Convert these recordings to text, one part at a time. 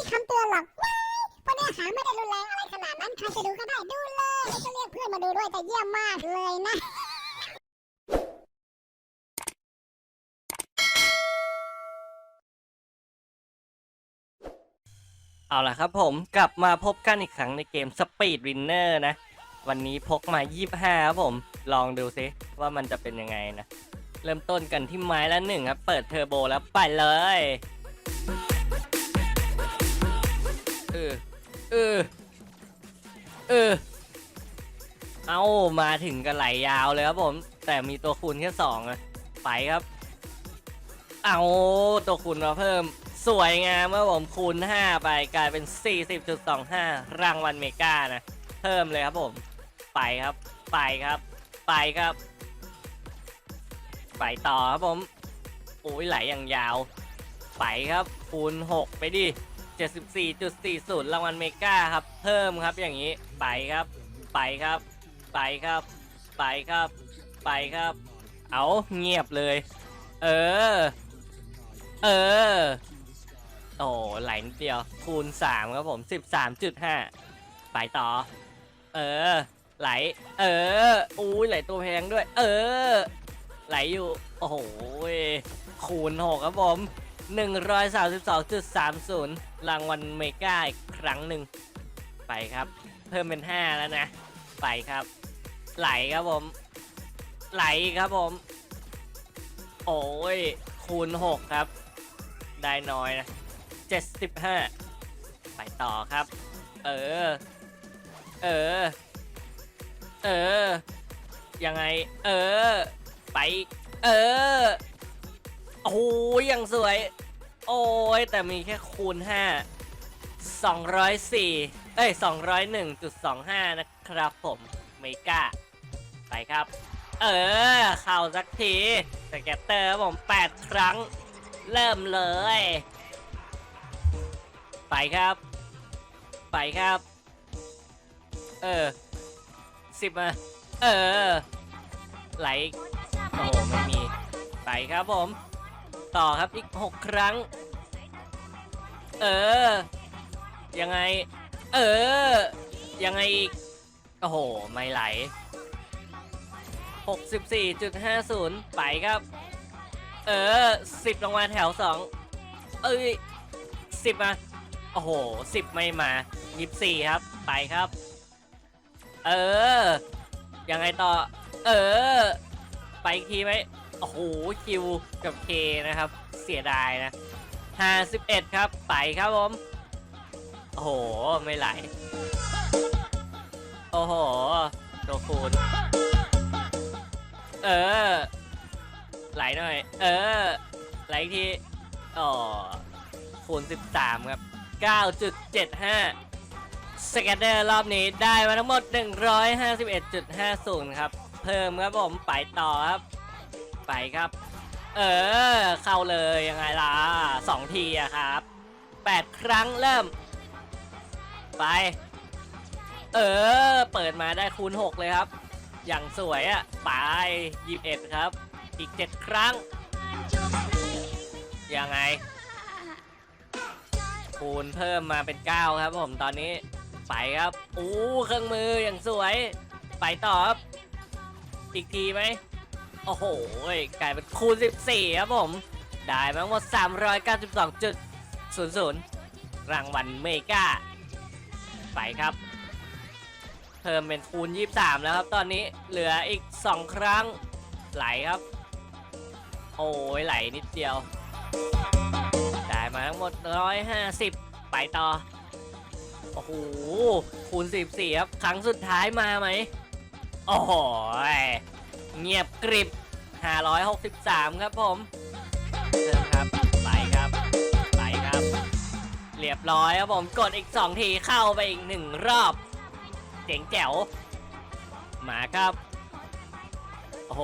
มีคำเตือนหรอกว้ายเพราะเนื้อหาไม่ได้รุนแรงอะไรขนาดนั้นใครจะดูก็ได้ดูเลยแล้วก็เรียกเพื่อนมาดูด้วยแต่เยี่ยมมากเลยนะ เอาล่ะครับผมกลับมาพบกันอีกครั้งในเกม Speed Winner นะ วันนี้พกมา 25 ครับผม ลองดูซิว่ามันจะเป็นยังไงนะ เริ่มต้นกันที่ไม้ละหนึ่งครับ เปิดเทอร์โบแล้วไปเลย อ เออ เออ เอามาถึงกันไหลยาวเลยครับผม แต่มีตัวคูณแค่สองอะไปครับ เอาตัวคูณมาเพิ่ม สวยงามเมื่อผมคูณ 5 ไปกลายเป็น 40.25 รางวัลเมกานะ เพิ่มเลยครับผม ไปครับ ไปครับ ไปครับ ไปต่อครับผม โอ้ยไหลอย่างยาว ไปครับคูณ 6 ไปดิ 74.40 รางวัลเมกาครับ เพิ่มครับอย่างนี้ ไปครับ ไปครับ ไปครับ ไปครับ ไปครับ เอาเงียบเลย เออ เออ โอ้ไหลนิดเดียว คูณ 3 ครับผม 13.5 ไปต่อ เออ ไหล เออ อุ้ยไหลตัวแพงด้วย เออ ไหลอยู่ โอ้โห คูณ 6 ครับผม 132.30 รางวัลเมกาอีกครั้งหนึ่ง ไปครับ เพิ่มเป็น 5 แล้วนะ ไปครับ ไหลครับผม ไหลครับผม โอ้ย คูณ 6 ครับ ได้น้อยนะ 75 ไปต่อครับ เออ เออ เออ ยังไง เออ ไป เออ อ้ยยังสวย โอ้ยแต่มีแค่คูณ 5 204 เอ้ย 201.25 นะครับผมเมกาไปครับ เออ เข่าสักทีสแกตเตอร์ผม 8 ครั้ง เริ่มเลย ไปครับ ไปครับ เออสิบมา เออ ไหล โอ้โห ไม่มี ไปครับผม ต่อครับอีก 6 ครั้ง เออ ยังไง เออ ยังไงอีก โอ้โห ไม่ไหล 64.50 ไปครับ เออ 10ลงมาแถว 2 เอ้ย 10 มา โอ้โห 10 ไม่มา 24 ครับ ไปครับ เออ ยังไงต่อ เออ ไปอีกทีไหม โอ้โหคิวกับเคนะครับ เสียดายนะ51ครับไปครับผมโอ้โห ไม่ไหล โอ้โหตัวคูณเออ ไหลหน่อย เออ ไหลอีกทีอ๋อคูณ13 ครับ 9.75 สแกนเดอร์รอบนี้ได้มาทั้งหมด 151.50 ครับ เพิ่มครับผม ไปต่อครับ ไปครับ เออ เข้าเลยยังไงล่ะ2ทีอะครับ 8 ครั้งเริ่ม ไป เออ เปิดมาได้คูณ 6 เลยครับ อย่างสวยอะไป21 ครับ อีก 7 ครั้ง ยังไง คูณเพิ่มมาเป็น 9 ครับผมตอนนี้ไปครับ อู้เครื่องมืออย่างสวย ไปต่อครับอีกทีไหม โอ้โหกลายเป็นคูณ 14 ครับผม ได้มาทั้งหมด 392.00 รางวัลเมกาไปครับ เพิ่มเป็นคูณ 23 แล้วครับ ตอนนี้เหลืออีก 2 ครั้งไหลครับ โอ้ยไหลนิดเดียว ได้มาทั้งหมด 150 ไปต่อ โอ้โห คูณ 14 ครับ ครั้งสุดท้ายมาไหม โอ้โหย เงียบกริบ 563 ครับผมเชิญครับไปครับไปครับ เรียบร้อยครับผมกดอีก 2 ทีเข้าไปอีก 1 รอบ เจ๋งแจ๋ว มาครับ โอ้โห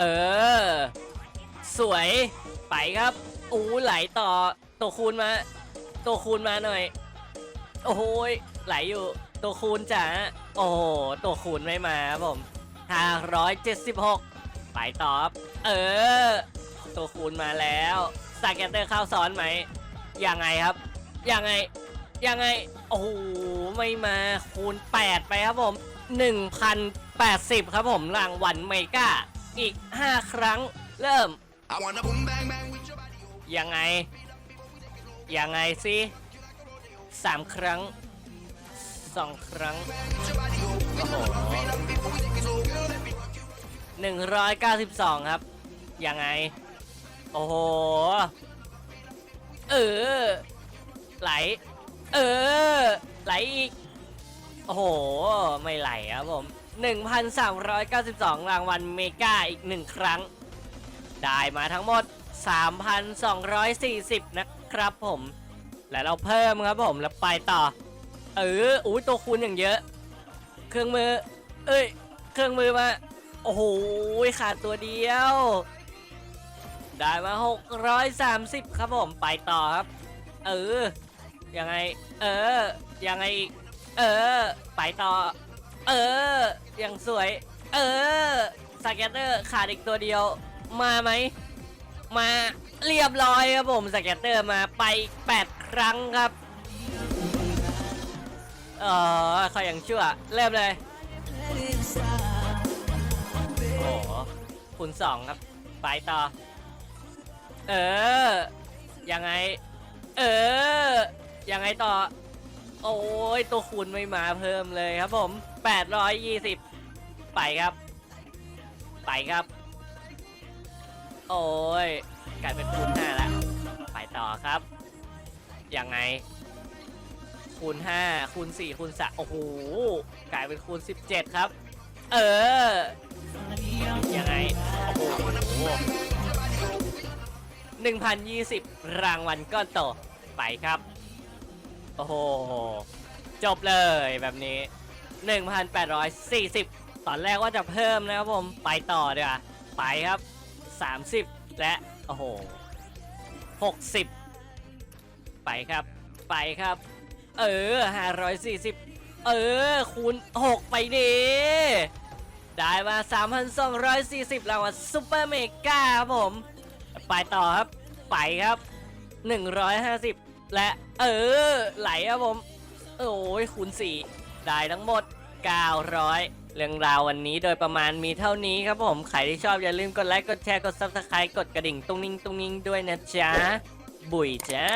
เออ สวยไปครับอู้ไหลต่อตัวคูณมา ตัวคูณมาหน่อย โอ้โหยไหลอยู่ตัวคูณจ๋าโอ้ตัวคูณไม่มาครับผม 576 ไปต่อครับเออ ตัวคูณมาแล้วสแกนเตอร์เข้าซ้อนไหม ยังไงครับ ยังไง ยังไง โอ้โห ไม่มาคูณ 8 ไปครับผม 1,080 ครับผมรางวัลเมกาอีก 5 ครั้งเริ่ม I wanna boom bang bang with your body. ยังไง ยังไงสิสามครั้งสองครั้ง โอ้โห หนึ่งร้อยเก้าสิบสองครับ ยังไง โอ้โห เออ ไหล เออ ไหลอีก โอ้โห ไม่ไหลครับผม 1,392 รางวัลเมกาอีกหนึ่งครั้ง ได้มาทั้งหมด 3,240 นะครับผม และเราเพิ่มครับผม แล้วไปต่อ เอออุ้ยตัวคูณอย่างเยอะ เครื่องมือ เอ้ย เครื่องมือมา โอ้โหขาดตัวเดียว ได้มา 630 ครับผมไปต่อครับ เออ ยังไง เออ ยังไง เออ ไปต่อ เออ ยังสวย เออสแกตเตอร์ขาดอีกตัวเดียว มาไหม มาเรียบร้อยครับผมสแกตเตอร์มาไป 8 ครั้งครับเออขออย่างชั่ว เริ่มเลย โอ้โหคูณสองครับ ไปต่อ เออ ยังไง เออ ยังไงต่อ โอ้ย ตัวคูณไม่มาเพิ่มเลยครับผม 820 ไปครับ ไปครับ โอ้ย กลายเป็นคูณห้าแล้ว ไปต่อครับ ยังไง คูณ5คูณ4คูณ3โอ้โห กลายเป็นคูณ17ครับ เออ ยังไง โอ้โห1,020รางวัลก้อนโต ไปครับ โอ้โห จบเลยแบบนี้ 1,840 ตอนแรกว่าจะเพิ่มนะครับผม ไปต่อเดี๋ยวาไปครับ 30 และ โอ้โห 60 ไปครับ ไปครับ เออ 540 เออ คูณ 6 ไปดิ ได้มา 3,240 รางวัลซูเปอร์เมกาครับผม ไปต่อครับ ไปครับ 150 และเออ ไหลครับผม โอ้ยคูณ4 ได้ทั้งหมด 900 เรื่องราววันนี้โดยประมาณมีเท่านี้ครับผม ใครที่ชอบอย่าลืมกดไลค์ กดแชร์ กด Subscribe กดกระดิ่งตุ้งนิ่งตุ้งนิ่งด้วยนะจ๊ะ บุ๋ยจ้า